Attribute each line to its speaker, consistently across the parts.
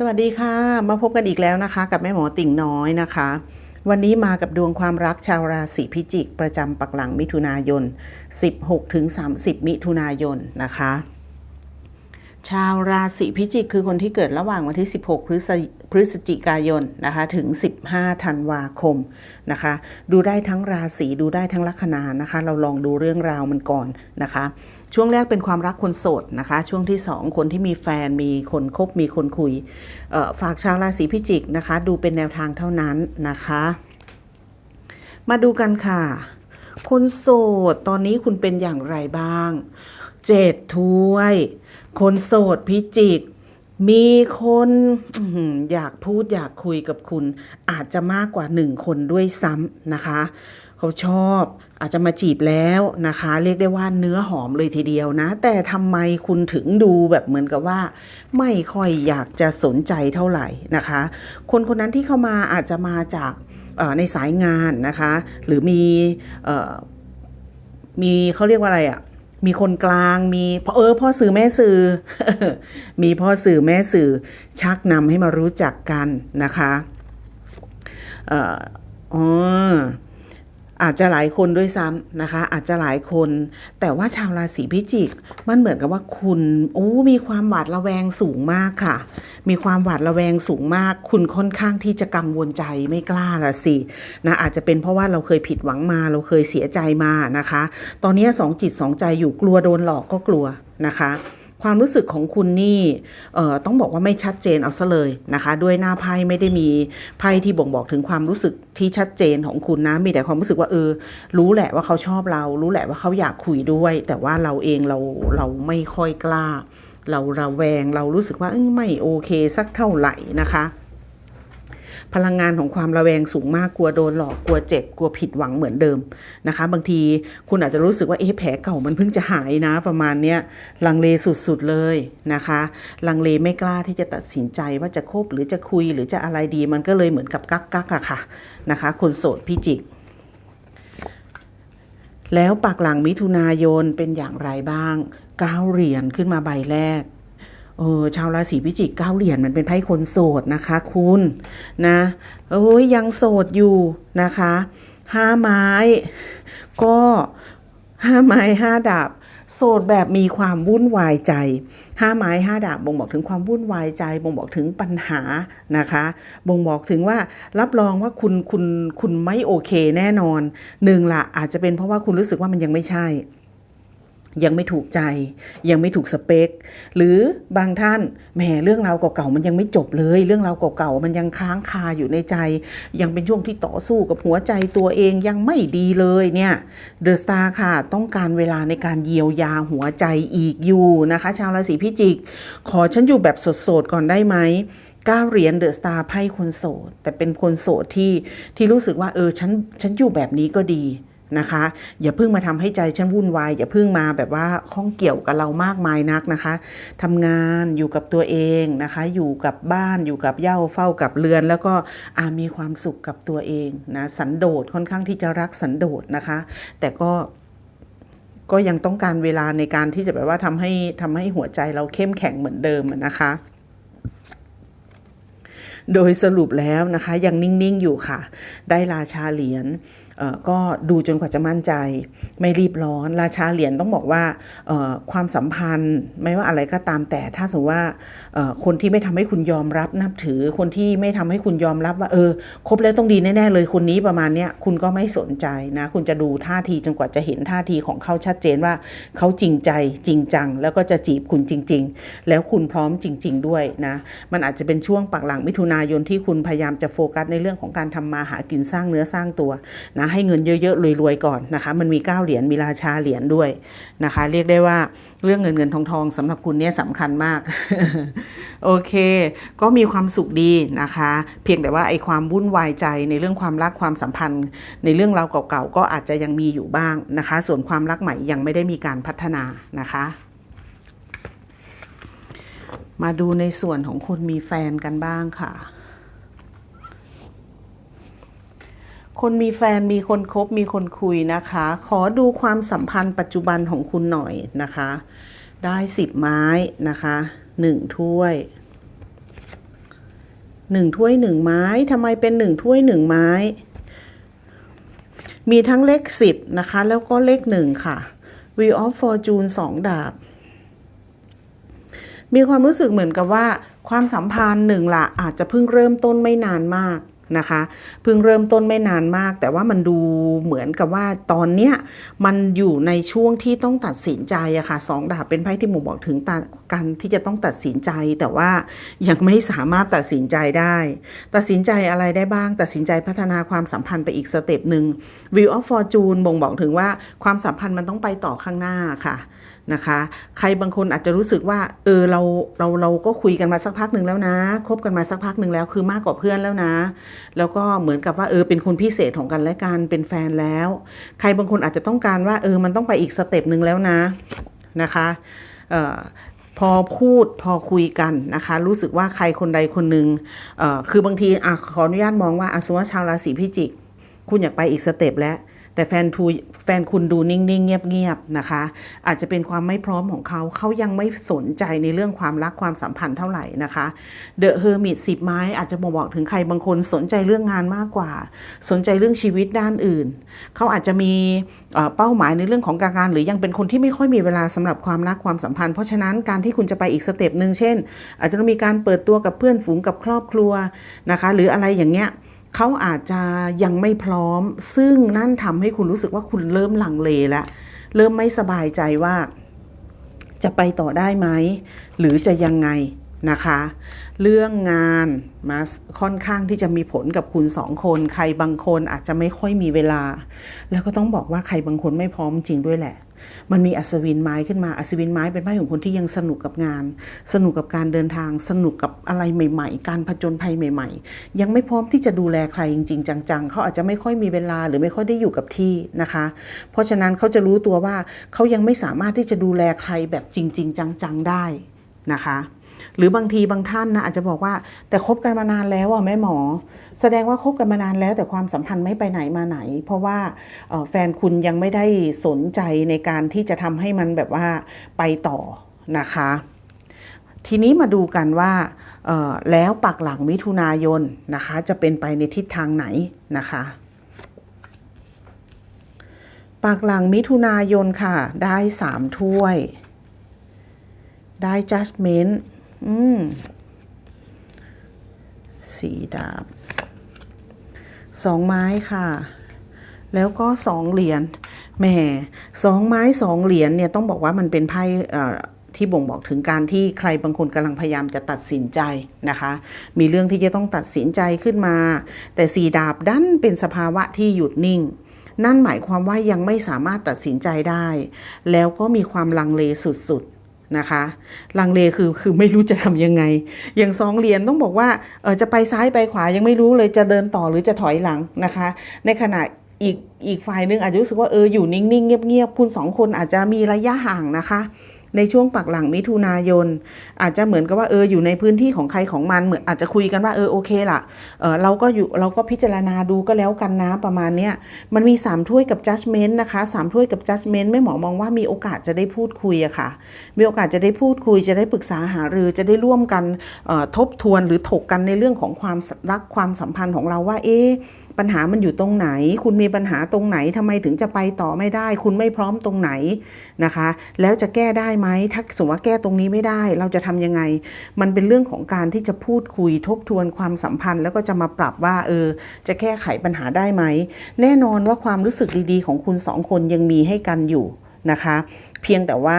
Speaker 1: สวัสดีค่ะ มาพบกันอีกแล้วนะคะ กับแม่หมอติ่งน้อยนะคะ วันนี้มากับดวงความรักชาวราศีพิจิก ประจำปักหลังมิถุนายน 16-30 มิถุนายนนะคะ ชาวราศีพิจิกคือคนที่เกิดระหว่างวันที่ 16 พฤศพฤศจิกายนนะคะถึง 15 ธันวาคมนะคะ ดูได้ทั้งราศีดูได้ทั้งลัคนานะคะ เราลองดูเรื่องราวมันก่อนนะคะ ช่วงแรกเป็นความรักคนโสดนะคะ ช่วงที่ 2 คนที่มีแฟนมีคนคบมีคนคุยฝากชาวราศีพิจิกนะคะ ดูเป็นแนวทางเท่านั้นนะคะ มาดูกันค่ะ คนโสดตอนนี้คุณเป็นอย่างไรบ้างเจ็ดถ้วย คนโสดพิจิกมีคนอยากพูดอยากคุยกับคุณ อาจจะมากกว่าหนึ่งคนด้วยซ้ำนะคะ เขาชอบอาจจะมาจีบแล้วนะคะ เรียกได้ว่าเนื้อหอมเลยทีเดียวนะ แต่ทำไมคุณถึงดูแบบเหมือนกับว่า ไม่ค่อยอยากจะสนใจเท่าไหร่นะคะ คนคนนั้นที่เข้ามาอาจจะมาจากในสายงานนะคะ หรือมีอมีเขาเรียกว่าอะไรอะ่ะมีคนกลางมีเออพ่อสื่อแม่สื่อ มีพ่อสื่อแม่สื่อ ชักนำให้มารู้จักกันนะคะ เอ่ออ๋อ อาจจะหลายคนด้วยซ้ำนะคะ อาจจะหลายคน แต่ว่าชาวราศีพิจิก มันเหมือนกับว่าคุณโอ้มีความหวาดระแวงสูงมากค่ะ มีความหวาดระแวงสูงมาก คุณค่อนข้างที่จะกังวลใจไม่กล้าละสินะอาจจะเป็นเพราะว่าเราเคยผิดหวังมาเราเคยเสียใจมานะคะ ตอนนี้สองจิตสองใจอยู่กลัวโดนหลอกก็กลัวนะคะ ความรู้สึกของคุณนี่ต้องบอกว่าไม่ชัดเจนเอาซะเลยนะคะ ด้วยหน้าไพ่ไม่ได้มีไพ่ที่บ่งบอกถึงความรู้สึกที่ชัดเจนของคุณนะมีแต่ความรู้สึกว่าเออ รู้แหละว่าเขาชอบเรา รู้แหละว่าเขาอยากคุยด้วย แต่ว่าเราเองเราเราไม่ค่อยกล้า เราระแวงเรารู้สึกว่าไม่โอเคสักเท่าไหร่นะคะ พลังงานของความระแวงสูงมากกลัวโดนหลอกกลัวเจ็บกลัวผิดหวังเหมือนเดิมนะคะ บางทีคุณอาจจะรู้สึกว่าเอ๊ะแผลเก่ามันเพิ่งจะหายนะ ประมาณเนี้ยลังเลสุดๆเลยนะคะ ลังเลไม่กล้าที่จะตัดสินใจว่าจะคบหรือจะคุยหรือจะอะไรดีมันก็เลยเหมือนกับกักกักอะค่ะนะคะ คนโสดพิจิกแล้วปากหลังมิถุนายนเป็นอย่างไรบ้างก้าเหรียญขึ้นมาใบแรก เออชาวราศีพิจิกเก้าเหรียญมันเป็นไพ่คนโสดนะคะ คุณนะโอ้ยยังโสดอยู่นะคะห้าไม้ ก็ห้าไม้ห้าดาบโสดแบบมีความวุ่นวายใจห้าไม้ห้าดาบบ่งบอกถึงความวุ่นวายใจบ่งบอกถึงปัญหานะคะบ่งบอกถึงว่ารับรองว่าคุณคุณคุณไม่โอเคแน่นอนหนึ่งละอาจจะเป็นเพราะว่าคุณรู้สึกว่ามันยังไม่ใช่ ยังไม่ถูกใจ ยังไม่ถูกสเปค หรือบางท่านแหมเรื่องราวเก่าๆมันยังไม่จบเลย เรื่องราวเก่าๆมันยังค้างคาอยู่ในใจ ยังเป็นช่วงที่ต่อสู้กับหัวใจตัวเองยังไม่ดีเลยเนี่ยเดอะสตาร์ค่ะ ต้องการเวลาในการเยียวยาหัวใจอีกอยู่นะคะ ชาวราศีพิจิก ขอฉันอยู่แบบสดๆ ก่อนได้ไหมก้าเหรียญเดอะสตาร์ไพ่คนโสด แต่เป็นคนโสดที่ที่รู้สึกว่าเออฉันฉันอยู่แบบนี้ก็ดี นะคะ อย่าเพิ่งมาทำให้ใจฉันวุ่นวาย อย่าเพิ่งมาแบบว่าข้องเกี่ยวกับเรามากมายนักนะคะทำงานอยู่กับตัวเองนะคะ อยู่กับบ้านอยู่กับเย่าเฝ้ากับเรือน แล้วก็อามีความสุขกับตัวเองนะสันโดษค่อนข้างที่จะรักสันโดษนะคะ แต่ก็ก็ยังต้องการเวลาในการที่จะแบบว่าทำให้ทำให้หัวใจเราเข้มแข็งเหมือนเดิมนะคะ โดยสรุปแล้วนะคะยังนิ่ง ๆ อยู่ค่ะ ได้ราชาเหรียญก็ดูจนกว่าจะมั่นใจ ไม่รีบร้อน ราชาเหรียญต้องบอกว่าความสัมพันธ์ ไม่ว่าอะไรก็ตามแต่ถ้าสมมติว่าคนที่ไม่ทำให้คุณยอมรับนับถือคนที่ไม่ทำให้คุณยอมรับว่าเออคบแล้วต้องดีแน่ๆเลยคนนี้ประมาณเนี้ยคุณก็ไม่สนใจนะ คุณจะดูท่าทีจนกว่าจะเห็นท่าทีของเขาชัดเจนว่าเขาจริงใจจริงจัง แล้วก็จะจีบคุณจริง ๆ แล้วคุณพร้อมจริง ๆ ด้วยนะ มันอาจจะเป็นช่วงปักหลังมิถุนาายนที่คุณพยายามจะโฟกัสในเรื่องของการทำมาหากินสร้างเนื้อสร้างตัวนะให้เงินเยอะๆรวยๆก่อนนะคะมันมีเก้าเหรียญมีราชาเหรียญด้วยนะคะ เรียกได้ว่าเรื่องเงินเงินทองทองสำหรับคุณเนี่ยสำคัญมาก โอเค ก็มีความสุขดีนะคะ เพียงแต่ว่าไอ้ความวุ่นวายใจในเรื่องความรักความสัมพันธ์ ในเรื่องราวเก่าๆก็อาจจะยังมีอยู่บ้างนะคะ ส่วนความรักใหม่ยังไม่ได้มีการพัฒนานะคะ มาดูในส่วนของคนมีแฟนกันบ้างค่ะ คนมีแฟนมีคนคบมีคนคุยนะคะ ขอดูความสัมพันธ์ปัจจุบันของคุณหน่อยนะคะ ได้สิบไม้นะคะหนึ่งถ้วยหนึ่งถ้วยหนึ่งไม้ทำไมเป็นหนึ่งถ้วยหนึ่งไม้ มีทั้งเลขสิบนะคะ แล้วก็เลขหนึ่งค่ะ Wheel of Fortune สองดาบ มีความรู้สึกเหมือนกับว่า ความสัมพันธ์หนึ่งละอาจจะเพิ่งเริ่มต้นไม่นานมากนะคะเพิ่งเริ่มต้นไม่นานมาก แต่ว่ามันดูเหมือนกับว่าตอนเนี้ยมันอยู่ในช่วงที่ต้องตัดสินใจอะค่ะสองดาบเป็นไพ่ที่หมูบอกถึงการที่จะต้องตัดสินใจ แต่ว่ายังไม่สามารถตัดสินใจได้ ตัดสินใจอะไรได้บ้าง ตัดสินใจพัฒนาความสัมพันธ์ไปอีกสเต็ปหนึ่ง View of Fortune บ่งบอกถึงว่าความสัมพันธ์มันต้องไปต่อข้างหน้าค่ะ นะคะ ใครบางคนอาจจะรู้สึกว่า เออเราเราเราก็คุยกันมาสักพักหนึ่งแล้วนะคบกันมาสักพักหนึ่งแล้วคือมากกว่าเพื่อนแล้วนะ แล้วก็เหมือนกับว่าเออเป็นคนพิเศษของกันและกันเป็นแฟนแล้ว ใครบางคนอาจจะต้องการว่าเออมันต้องไปอีกสเต็ปหนึ่งแล้วนะนะคะเอ่อพอพูดพอคุยกันนะคะ รู้สึกว่าใครคนใดคนหนึ่งเอ่อคือบางทีอะขออนุญาตมองว่าอสมมติว่าชาวราศีพิจิก คุณอยากไปอีกสเต็ปแล้ว แต่แฟนทูแฟนคุณดูนิ่งๆ เงียบๆนะคะ อาจจะเป็นความไม่พร้อมของเขาเขายังไม่สนใจในเรื่องความรักความสัมพันธ์เท่าไหร่นะคะเดอะเฮอร์มิตสิบไม้อาจจะบอกบอกถึงใครบางคนสนใจเรื่องงานมากกว่า สนใจเรื่องชีวิตด้านอื่น เขาอาจจะมีเป้าหมายในเรื่องของการงาน หรือยังเป็นคนที่ไม่ค่อยมีเวลาสำหรับความรักความสัมพันธ์ เพราะฉะนั้นการที่คุณจะไปอีกสเต็ปหนึ่งเช่น อาจจะต้องมีการเปิดตัวกับเพื่อนฝูงกับครอบครัวนะคะ หรืออะไรอย่างเงี้ย เขาอาจจะยังไม่พร้อม ซึ่งนั่นทำให้คุณรู้สึกว่าคุณเริ่มลังเลแล้วเริ่มไม่สบายใจว่า จะไปต่อได้ไหม หรือจะยังไง นะคะ เรื่องงานมาค่อนข้างที่จะมีผลกับคุณสองคน ใครบางคนอาจจะไม่ค่อยมีเวลา แล้วก็ต้องบอกว่าใครบางคนไม่พร้อมจริงด้วยแหละ มันมีอัศวินไม้ขึ้นมาอัศวินไม้เป็นไพ่ของคนที่ยังสนุกกับงาน สนุกกับการเดินทาง สนุกกับอะไรใหม่ ๆ การผจญภัยใหม่ ๆ ยังไม่พร้อมที่จะดูแลใครจริง ๆ จัง ๆเขาอาจจะไม่ค่อยมีเวลาหรือไม่ค่อยได้อยู่กับที่นะคะ เพราะฉะนั้นเขาจะรู้ตัวว่าเขายังไม่สามารถที่จะดูแลใครแบบจริง ๆ จัง ๆ ได้นะคะ หรือบางทีบางท่านนะอาจจะบอกว่า แต่คบกันมานานแล้วอะแม่หมอ แสดงว่าคบกันมานานแล้วแต่ความสัมพันธ์ไม่ไปไหนมาไหน เพราะว่าแฟนคุณยังไม่ได้สนใจในการที่จะทำให้มันแบบว่าไปต่อนะคะ ทีนี้มาดูกันว่าแล้วปักหลังมิถุนายนนะคะ จะเป็นไปในทิศทางไหนนะคะปักหลังมิถุนายนค่ะ ได้สามถ้วย ได้ judgment อืมสีดาบสองไม้ค่ะ แล้วก็สองเหรียญแหมสองไม้สองเหรียญเนี่ยต้องบอกว่ามันเป็นไพ่ที่บ่งบอกถึงการที่ใครบางคนกำลังพยายามจะตัดสินใจนะคะ มีเรื่องที่จะต้องตัดสินใจขึ้นมา แต่สีดาบดันเป็นสภาวะที่หยุดนิ่ง นั่นหมายความว่ายังไม่สามารถตัดสินใจได้ แล้วก็มีความลังเลสุดๆ นะคะลังเลคือคือไม่รู้จะทำยังไง อย่างสองเหรียญต้องบอกว่าเออจะไปซ้ายไปขวายังไม่รู้เลยจะเดินต่อหรือจะถอยหลังนะคะ ในขณะอีกอีกฝ่ายหนึงอาจจะรู้สึกว่าเอออยู่นิ่งๆเงียบๆคุณสองคนอาจจะมีระยะห่างนะคะ ในช่วงปักหลังมิถุนายน อาจจะเหมือนกับว่าเอออยู่ในพื้นที่ของใครของมันเหมือนอาจจะคุยกันว่าเออโอเคล่ะเออเราก็อยู่เราก็พิจารณาดูก็แล้วกันนะประมาณเนี้ยมันมี 3 ถ้วยกับ judgment นะคะ3ถ้วยกับ judgment แม่หมอมองว่ามีโอกาสจะได้พูดคุยอะค่ะ มีโอกาสจะได้พูดคุยจะได้ปรึกษาหารือจะได้ร่วมกันออทบทวนหรือถกกันในเรื่องของความรักความสัมพันธ์ของเราว่าเอ๊ะ ปัญหามันอยู่ตรงไหน คุณมีปัญหาตรงไหนทำไมถึงจะไปต่อไม่ได้ คุณไม่พร้อมตรงไหนนะคะ แล้วจะแก้ได้ไหมถ้าสมมติว่าแก้ตรงนี้ไม่ได้ เราจะทำยังไง มันเป็นเรื่องของการที่จะพูดคุยทบทวนความสัมพันธ์ แล้วก็จะมาปรับว่าเออ จะแก้ไขปัญหาได้ไหม แน่นอนว่าความรู้สึกดีๆ ของคุณสองคนยังมีให้กันอยู่นะคะเพียงแต่ว่า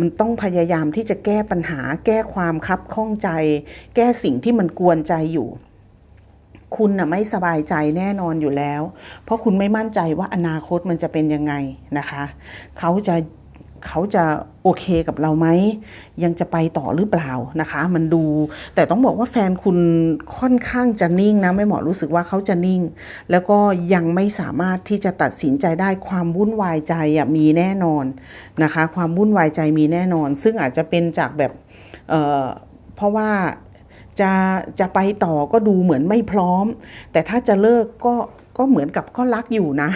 Speaker 1: มันต้องพยายามที่จะแก้ปัญหา แก้ความคับข้องใจ แก้สิ่งที่มันกวนใจอยู่ คุณน่ะไม่สบายใจแน่นอนอยู่แล้ว เพราะคุณไม่มั่นใจว่าอนาคตมันจะเป็นยังไงนะคะ เขาจะเขาจะโอเคกับเราไหม ยังจะไปต่อหรือเปล่านะคะ มันดู แต่ต้องบอกว่าแฟนคุณค่อนข้างจะนิ่งนะ ไม่หมอรู้สึกว่าเขาจะนิ่ง แล้วก็ยังไม่สามารถที่จะตัดสินใจได้ความวุ่นวายใจมีแน่นอนนะคะ ความวุ่นวายใจมีแน่นอน ซึ่งอาจจะเป็นจากแบบเเพราะว่า จะจะไปต่อก็ดูเหมือนไม่พร้อม แต่ถ้าจะเลิกก็ก็เหมือนกับก็รักอยู่นะ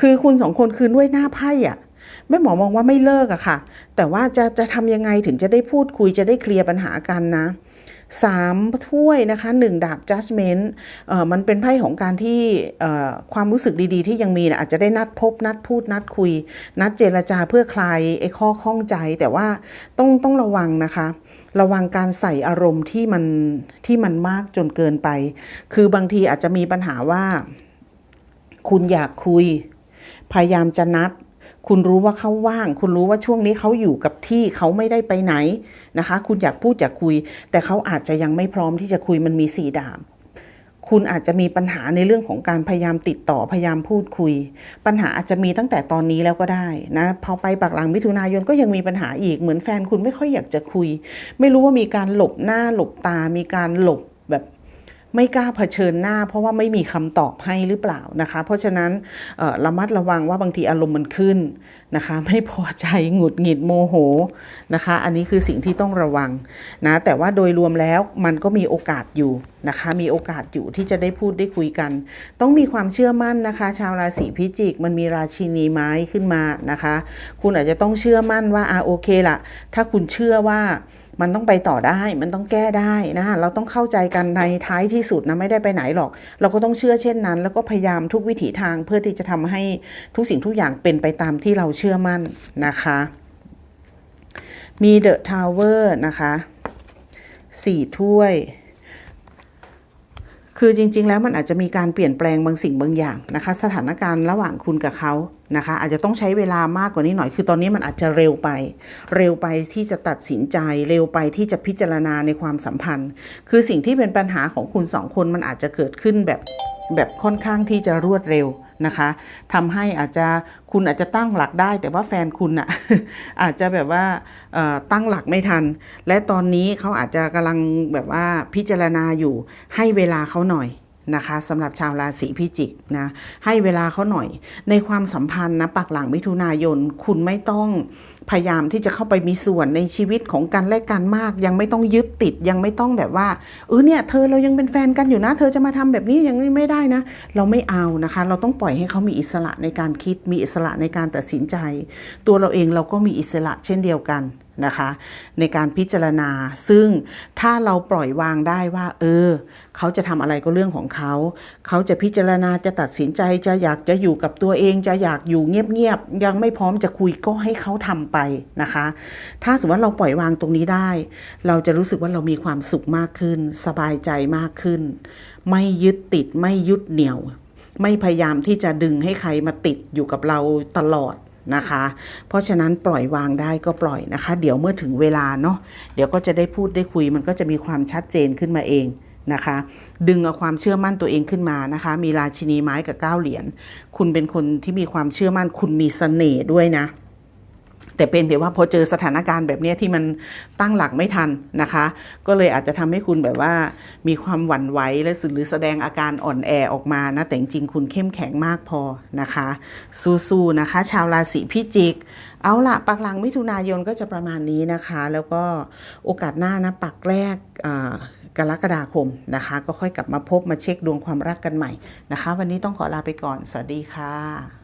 Speaker 1: คือคุณสองคนคือด้วยหน้าไพ่อะแม่หมอมองว่าไม่เลิกอะค่ะ แต่ว่าจะจะทำยังไงถึงจะได้พูดคุยจะได้เคลียร์ปัญหากันนะ สามถ้วยนะคะหนึ่งดาบ judgment เอ่อมันเป็นไพ่ของการที่เอ่อความรู้สึกดีๆ ที่ยังมีนะอาจจะได้นัดพบ นัดพูด นัดคุย นัดเจรจาเพื่อคลายไอ้ข้อข้องใจ แต่ว่าต้องต้องระวังนะคะ ระวังการใส่อารมณ์ที่มันที่มันมากจนเกินไป คือบางทีอาจจะมีปัญหาว่า คุณอยากคุย พยายามจะนัด คุณรู้ว่าเขาว่าง คุณรู้ว่าช่วงนี้เขาอยู่กับที่เขาไม่ได้ไปไหนนะคะ คุณอยากพูดอยากคุย แต่เขาอาจจะยังไม่พร้อมที่จะคุยมันมีสี่ดาบคุณอาจจะมีปัญหาในเรื่องของการพยายามติดต่อพยายามพูดคุย ปัญหาอาจจะมีตั้งแต่ตอนนี้แล้วก็ได้นะพอไปปักหลังมิถุนายนก็ยังมีปัญหาอีกเหมือนแฟนคุณไม่ค่อยอยากจะคุย ไม่รู้ว่ามีการหลบหน้าหลบตา มีการหลบแบบ ไม่กล้าเผชิญหน้า เพราะว่าไม่มีคำตอบให้หรือเปล่านะคะ เพราะฉะนั้นเระมัดระวังว่าบางทีอารมณ์มันขึ้นนะคะ ไม่พอใจหงุดหงิดโมโหนะคะ อันนี้คือสิ่งที่ต้องระวังนะแต่ว่าโดยรวมแล้วมันก็มีโอกาสอยู่นะคะ มีโอกาสอยู่ที่จะได้พูดได้คุยกัน ต้องมีความเชื่อมั่นนะคะ ชาวราศีพิจิก มันมีราชินีไม้ขึ้นมานะคะ คุณอาจจะต้องเชื่อมั่นว่าอ่าโอเคละถ้าคุณเชื่อว่า มันต้องไปต่อได้ มันต้องแก้ได้นะเราต้องเข้าใจกันในท้ายที่สุดนะไม่ได้ไปไหนหรอก เราก็ต้องเชื่อเช่นนั้น แล้วก็พยายามทุกวิถีทางเพื่อที่จะทำให้ทุกสิ่งทุกอย่างเป็นไปตามที่เราเชื่อมั่นนะคะ มีเดอะทาวเวอร์นะคะสี่ถ้วยคือจริง ๆ แล้วมันอาจจะมีการเปลี่ยนแปลงบางสิ่งบางอย่างนะคะ สถานการณ์ระหว่างคุณกับเขา นะคะ อาจจะต้องใช้เวลามากกว่านี้หน่อย คือตอนนี้มันอาจจะเร็วไป เร็วไปที่จะตัดสินใจ เร็วไปที่จะพิจารณาในความสัมพันธ์ คือสิ่งที่เป็นปัญหาของคุณสองคนมันอาจจะเกิดขึ้นแบบแบบค่อนข้างที่จะรวดเร็วนะคะทำให้อาจจะคุณอาจจะตั้งหลักได้ แต่ว่าแฟนคุณอะอาจจะแบบว่าตั้งหลักไม่ทัน และตอนนี้เขาอาจจะกำลังแบบว่าพิจารณาอยู่ให้เวลาเขาหน่อย นะคะสำหรับชาวราศีพิจิกนะให้เวลาเขาหน่อย ในความสัมพันธ์นะปักหลังมิถุนายนคุณไม่ต้อง พยายามที่จะเข้าไปมีส่วนในชีวิตของกันและกันมาก ยังไม่ต้องยึดติดยังไม่ต้องแบบว่าเออเนี่ยเธอเรายังเป็นแฟนกันอยู่นะ เธอจะมาทำแบบนี้ย่างไม่ได้นะ เราไม่เอานะคะ เราต้องปล่อยให้เขามีอิสระในการคิดมีอิสระในการตัดสินใจ ตัวเราเองเราก็มีอิสระเช่นเดียวกันนะคะในการพิจารณาซึ่งถ้าเราปล่อยวางได้ว่า เออ เขาจะทำอะไรก็เรื่องของเขา เขาจะพิจารณาจะตัดสินใจจะอยากจะอยู่กับตัวเองจะอยากอยู่เงียบๆยังไม่พร้อมจะคุยก็ให้เขาทำไปนะคะ ถ้าสมมติว่าเราปล่อยวางตรงนี้ได้ เราจะรู้สึกว่าเรามีความสุขมากขึ้น สบายใจมากขึ้น ไม่ยึดติดไม่ยึดเหนี่ยว ไม่พยายามที่จะดึงให้ใครมาติดอยู่กับเราตลอดนะคะ เพราะฉะนั้นปล่อยวางได้ก็ปล่อยนะคะ เดี๋ยวเมื่อถึงเวลาเนาะเดี๋ยวก็จะได้พูดได้คุย มันก็จะมีความชัดเจนขึ้นมาเองนะคะ ดึงเอาความเชื่อมั่นตัวเองขึ้นมานะคะ มีราชินีไม้กับเก้าเหรียญคุณเป็นคนที่มีความเชื่อมั่นคุณมีเสน่ห์ด้วยนะ แต่เป็นแต่ว่าพอเจอสถานการณ์แบบนี้ที่มันตั้งหลักไม่ทันนะคะ ก็เลยอาจจะทำให้คุณแบบว่ามีความหวั่นไหวและหรือแสดงอาการอ่อนแอออกมานะแต่จริงคุณเข้มแข็งมากพอนะคะ สู้ๆนะคะ ชาวราศีพิจิก เอาละปักหลังมิถุนายนก็จะประมาณนี้นะคะ แล้วก็โอกาสหน้านะปักแรกกรกฎาคมนะคะ ก็ค่อยกลับมาพบมาเช็คดวงความรักกันใหม่นะคะ วันนี้ต้องขอลาไปก่อน สวัสดีค่ะ